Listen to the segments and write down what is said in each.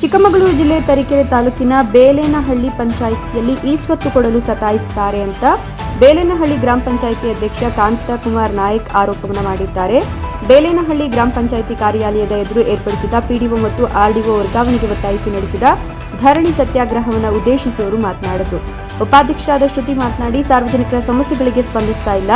ಚಿಕ್ಕಮಗಳೂರು ಜಿಲ್ಲೆ ತರೀಕೆರೆ ತಾಲೂಕಿನ ಬೇಲೇನಹಳ್ಳಿ ಪಂಚಾಯಿತಿಯಲ್ಲಿ ಈ ಸ್ವತ್ತು ಕೊಡಲು ಸತಾಯಿಸುತ್ತಾರೆ ಅಂತ ಬೇಲೇನಹಳ್ಳಿ ಗ್ರಾಮ ಪಂಚಾಯಿತಿ ಅಧ್ಯಕ್ಷ ಕಾಂತಕುಮಾರ್ ನಾಯಕ್ ಆರೋಪವನ್ನು ಮಾಡಿದ್ದಾರೆ. ಬೇಲೇನಹಳ್ಳಿ ಗ್ರಾಮ ಪಂಚಾಯಿತಿ ಕಾರ್ಯಾಲಯದ ಎದುರು ಏರ್ಪಡಿಸಿದ ಪಿಡಿಒ ಮತ್ತು ಆರ್ಡಿಒ ವರ್ಗಾವಣೆಗೆ ಒತ್ತಾಯಿಸಿ ನಡೆಸಿದ ಧರಣಿ ಸತ್ಯಾಗ್ರಹವನ್ನು ಉದ್ದೇಶಿಸಿ ಅವರು ಮಾತನಾಡಿದರು. ಉಪಾಧ್ಯಕ್ಷರಾದ ಶ್ರುತಿ ಮಾತನಾಡಿ, ಸಾರ್ವಜನಿಕರ ಸಮಸ್ಯೆಗಳಿಗೆ ಸ್ಪಂದಿಸ್ತಾ ಇಲ್ಲ.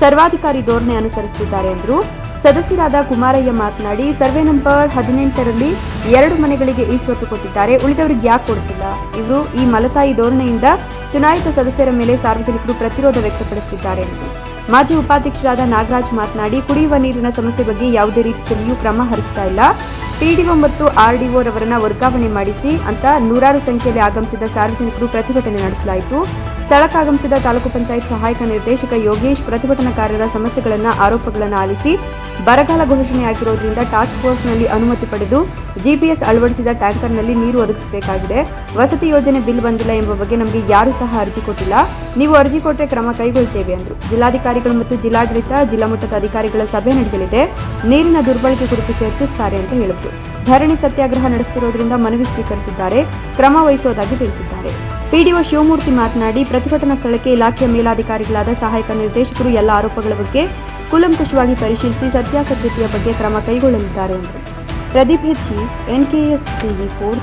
ಸರ್ವಾಧಿಕಾರಿ ಧೋರಣೆ ಅನುಸರಿಸುತ್ತಿದ್ದಾರೆ ಎಂದರು. ಸದಸ್ಯರಾದ ಕುಮಾರಯ್ಯ ಮಾತನಾಡಿ, ಸರ್ವೆ ನಂಬರ್ ಹದಿನೆಂಟರಲ್ಲಿ ಎರಡು ಮನೆಗಳಿಗೆ ಈ ಸ್ವತ್ತು ಕೊಟ್ಟಿದ್ದಾರೆ. ಉಳಿದವರಿಗೆ ಯಾಕೆ ಕೊಡುತ್ತಿಲ್ಲ? ಇವರು ಈ ಮಲತಾಯಿ ಧೋರಣೆಯಿಂದ ಚುನಾಯಿತ ಸದಸ್ಯರ ಮೇಲೆ ಸಾರ್ವಜನಿಕರು ಪ್ರತಿರೋಧ ವ್ಯಕ್ತಪಡಿಸುತ್ತಿದ್ದಾರೆ ಎಂದರು ಮಾಜಿ ಉಪಾಧ್ಯಕ್ಷರಾದ ನಾಗರಾಜ್ ಮಾತನಾಡಿ, ಕುಡಿಯುವ ನೀರಿನ ಸಮಸ್ಯೆ ಬಗ್ಗೆ ಯಾವುದೇ ರೀತಿಯಲ್ಲಿಯೂ ಕ್ರಮ ಹರಿಸ್ತಾ ಇಲ್ಲ. ಪಿಡಿಒ ಮತ್ತು ಆರ್ಡಿಒ ರವರನ್ನ ವರ್ಗಾವಣೆ ಮಾಡಿಸಿ ಅಂತ ನೂರಾರು ಸಂಖ್ಯೆಯಲ್ಲಿ ಆಗಮಿಸಿದ ಸಾರ್ವಜನಿಕರು ಪ್ರತಿಭಟನೆ ನಡೆಸಲಾಯಿತು. ಸ್ಥಳಕ್ಕಾಗಮಿಸಿದ ತಾಲೂಕು ಪಂಚಾಯತ್ ಸಹಾಯಕ ನಿರ್ದೇಶಕ ಯೋಗೇಶ್ ಪ್ರತಿಭಟನಾಕಾರರ ಸಮಸ್ಯೆಗಳನ್ನು ಆರೋಪಗಳನ್ನು ಆಲಿಸಿ ಬರಗಾಲ ಘೋಷಣೆಯಾಗಿರುವುದರಿಂದ ಟಾಸ್ಕ್ ಫೋರ್ಸ್ನಲ್ಲಿ ಅನುಮತಿ ಪಡೆದು ಜಿಪಿಎಸ್ ಅಳವಡಿಸಿದ ಟ್ಯಾಂಕರ್ನಲ್ಲಿ ನೀರು ಒದಗಿಸಬೇಕಾಗಿದೆ. ವಸತಿ ಯೋಜನೆ ಬಿಲ್ ಬಂದಿಲ್ಲ ಎಂಬ ಬಗ್ಗೆ ನಮಗೆ ಯಾರೂ ಸಹ ಅರ್ಜಿ ಕೊಟ್ಟಿಲ್ಲ. ನೀವು ಅರ್ಜಿ ಕೊಟ್ಟರೆ ಕ್ರಮ ಕೈಗೊಳ್ತೇವೆ ಎಂದರು ಜಿಲ್ಲಾಧಿಕಾರಿಗಳು ಮತ್ತು ಜಿಲ್ಲಾಡಳಿತ, ಜಿಲ್ಲಾ ಮಟ್ಟದ ಅಧಿಕಾರಿಗಳ ಸಭೆ ನಡೆಯಲಿದೆ. ನೀರಿನ ದುರ್ಬಳಕೆ ಕುರಿತು ಚರ್ಚಿಸುತ್ತಾರೆ ಅಂತ ಹೇಳಿದರು. ಧರಣಿ ಸತ್ಯಾಗ್ರಹ ನಡೆಸುತ್ತಿರುವುದರಿಂದ ಮನವಿ ಸ್ವೀಕರಿಸಿದ್ದಾರೆ. ಕ್ರಮ ವಹಿಸುವುದಾಗಿ ತಿಳಿಸಿದ್ದಾರೆ. ಪಿಡಿಒ ಶಿವಮೂರ್ತಿ ಮಾತನಾಡಿ, ಪ್ರತಿಭಟನಾ ಸ್ಥಳಕ್ಕೆ ಇಲಾಖೆಯ ಮೇಲಾಧಿಕಾರಿಗಳಾದ ಸಹಾಯಕ ನಿರ್ದೇಶಕರು ಎಲ್ಲ ಆರೋಪಗಳ ಬಗ್ಗೆ ಕೂಲಂಕುಷವಾಗಿ ಪರಿಶೀಲಿಸಿ ಸತ್ಯಾಸತ್ಯತೆಯ ಬಗ್ಗೆ ಕ್ರಮ ಕೈಗೊಳ್ಳಲಿದ್ದಾರೆ ಎಂದರು. ಪ್ರದೀಪ್ ಹೆಚ್ಚಿ ಎನ್ಕೆಎಸ್ ಟಿವಿ ಫೋರ್